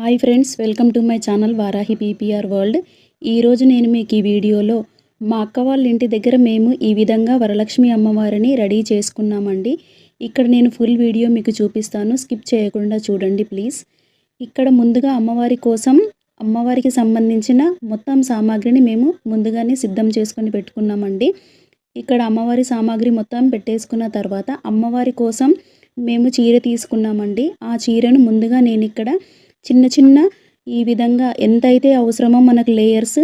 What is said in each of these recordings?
Hi friends welcome to my channel Varahi PPR world ఈరోజు నేను మీకు ఈ వీడియోలో మా అక్క వాళ్ళ ఇంటి దగ్గర మేము ఈ విధంగా వరలక్ష్మి అమ్మవారిని రెడీ చేసుకున్నామండి. ఇక్కడ నేను ఫుల్ వీడియో మీకు చూపిస్తాను. స్కిప్ చేయకుండా చూడండి ప్లీజ్ ఇక్కడ ముందుగా అమ్మవారి కోసం అమ్మవారికి సంబంధించిన మొత్తం సామాగ్రిని మేము ముందుగానే సిద్ధం చేసుకొని పెట్టుకున్నామండి. ఇక్కడ అమ్మవారి సామాగ్రి మొత్తం పెట్టేసుకున్న తర్వాత అమ్మవారి కోసం మేము చీర తీసుకున్నామండి. ఆ చీరను ముందుగా నేను ఇక్కడ చిన్న చిన్న ఈ విధంగా ఎంతైతే అవసరమో మనకు లేయర్స్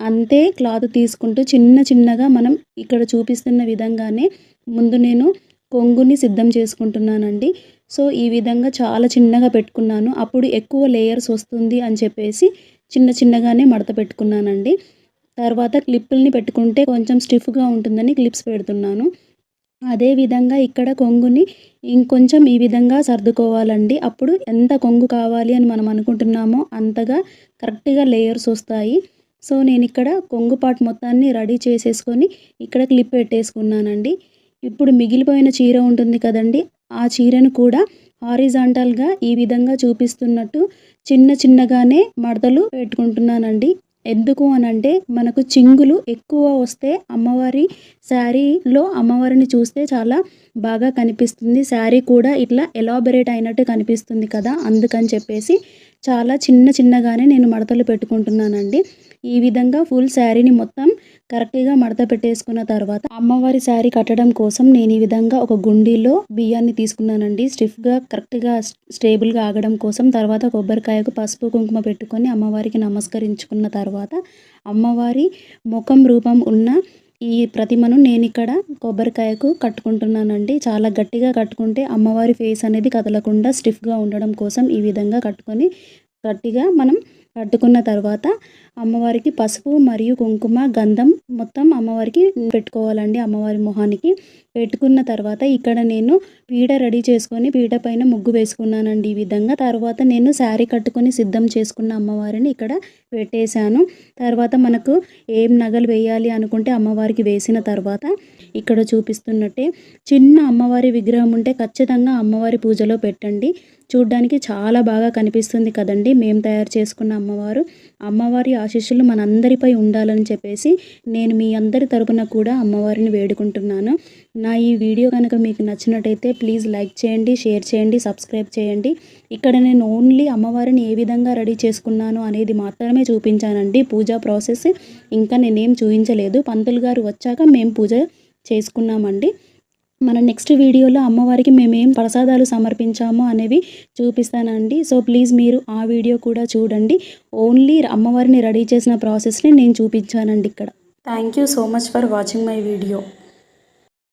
అంతే క్లాత్ తీసుకుంటూ చిన్న చిన్నగా మనం ఇక్కడ చూపిస్తున్న విధంగానే ముందు నేను కొంగుని సిద్ధం చేసుకుంటున్నానండి. సో ఈ విధంగా చాలా చిన్నగా పెట్టుకున్నాను. అప్పుడు ఎక్కువ లేయర్స్ వస్తుంది అని చెప్పేసి చిన్న చిన్నగానే మడత పెట్టుకున్నానండి. తర్వాత క్లిప్పుల్ని పెట్టుకుంటే కొంచెం స్టిఫ్గా ఉంటుందని క్లిప్స్ పెడుతున్నాను. అదే విధంగా ఇక్కడ కొంగుని ఇంకొంచెం ఈ విధంగా సర్దుకోవాలండి. అప్పుడు ఎంత కొంగు కావాలి అని మనం అనుకుంటున్నామో అంతగా కరెక్ట్గా లేయర్స్ వస్తాయి. సో నేను ఇక్కడ కొంగు పాటు మొత్తాన్ని రెడీ చేసేసుకొని ఇక్కడ క్లిప్ పెట్టేసుకున్నానండి. ఇప్పుడు మిగిలిపోయిన చీర ఉంటుంది కదండి ఆ చీరను కూడా హారిజాంటల్గా ఈ విధంగా చూపిస్తున్నట్టు చిన్న చిన్నగానే మడతలు పెట్టుకుంటున్నానండి. ఎందుకు అనంటే మనకు చింగులు ఎక్కువ వస్తే అమ్మవారి శారీలో అమ్మవారిని చూస్తే చాలా బాగా కనిపిస్తుంది. శారీ కూడా ఇట్లా ఎలాబరేట్ అయినట్టు కనిపిస్తుంది కదా అందుకని చెప్పేసి చాలా చిన్న చిన్నగానే నేను మడతలు పెట్టుకుంటున్నానండి. ఈ విధంగా ఫుల్ శారీని మొత్తం కరెక్ట్గా మడత పెట్టేసుకున్న తర్వాత అమ్మవారి శారీ కట్టడం కోసం నేను ఈ విధంగా ఒక గుండీలో బియ్యాన్ని తీసుకున్నానండి. స్టిఫ్గా కరెక్ట్గా స్టేబుల్గా ఆగడం కోసం తర్వాత కొబ్బరికాయకు పసుపు కుంకుమ పెట్టుకొని అమ్మవారికి నమస్కరించుకున్న తర్వాత అమ్మవారి ముఖం రూపం ఉన్న ఈ ప్రతిమను నేను ఇక్కడ కొబ్బరికాయకు కట్టుకుంటున్నానండి. చాలా గట్టిగా కట్టుకుంటే అమ్మవారి ఫేస్ అనేది కదలకుండా స్టిఫ్గా ఉండడం కోసం ఈ విధంగా కట్టుకొని గట్టిగా మనం కట్టుకున్న తర్వాత అమ్మవారికి పసుపు మరియు కుంకుమ గంధం మొత్తం అమ్మవారికి పెట్టుకోవాలండి అమ్మవారి మొహానికి. పెట్టుకున్న తర్వాత ఇక్కడ నేను పీడ రెడీ చేసుకొని పీడ పైన ముగ్గు వేసుకున్నానండి ఈ విధంగా. తర్వాత నేను శారీ కట్టుకొని సిద్ధం చేసుకున్న అమ్మవారిని ఇక్కడ పెట్టేశాను. తర్వాత మనకు ఏం నగలు వేయాలి అనుకుంటే అమ్మవారికి వేసిన తర్వాత ఇక్కడ చూపిస్తున్నట్టే చిన్న అమ్మవారి విగ్రహం ఉంటే ఖచ్చితంగా అమ్మవారి పూజలో పెట్టండి. చూడ్డానికి చాలా బాగా కనిపిస్తుంది కదండి. మేము తయారు చేసుకున్న అమ్మవారు. అమ్మవారి ఆశీస్సులు మనందరిపై ఉండాలని చెప్పేసి నేను మీ అందరి తరపున కూడా అమ్మవారిని వేడుకుంటున్నాను. నా ఈ వీడియో కనుక మీకు నచ్చినట్టయితే ప్లీజ్ లైక్ చేయండి షేర్ చేయండి సబ్స్క్రైబ్ చేయండి. ఇక్కడ నేను ఓన్లీ అమ్మవారిని ఏ విధంగా రెడీ చేసుకున్నాను అనేది మాత్రమే చూపించానండి. పూజా ప్రాసెస్ ఇంకా నేనేం చూపించలేదు. పంతులు గారు వచ్చాక మేము పూజ చేసుకున్నామండి. మన నెక్స్ట్ వీడియోలో అమ్మవారికి మేమేం ప్రసాదాలు సమర్పించామో అనేవి చూపిస్తానండి. సో ప్లీజ్ మీరు ఆ వీడియో కూడా చూడండి. ఓన్లీ అమ్మవారిని రెడీ చేసిన ప్రాసెస్ని నేను చూపించానండి ఇక్కడ. Thank you so much for watching my video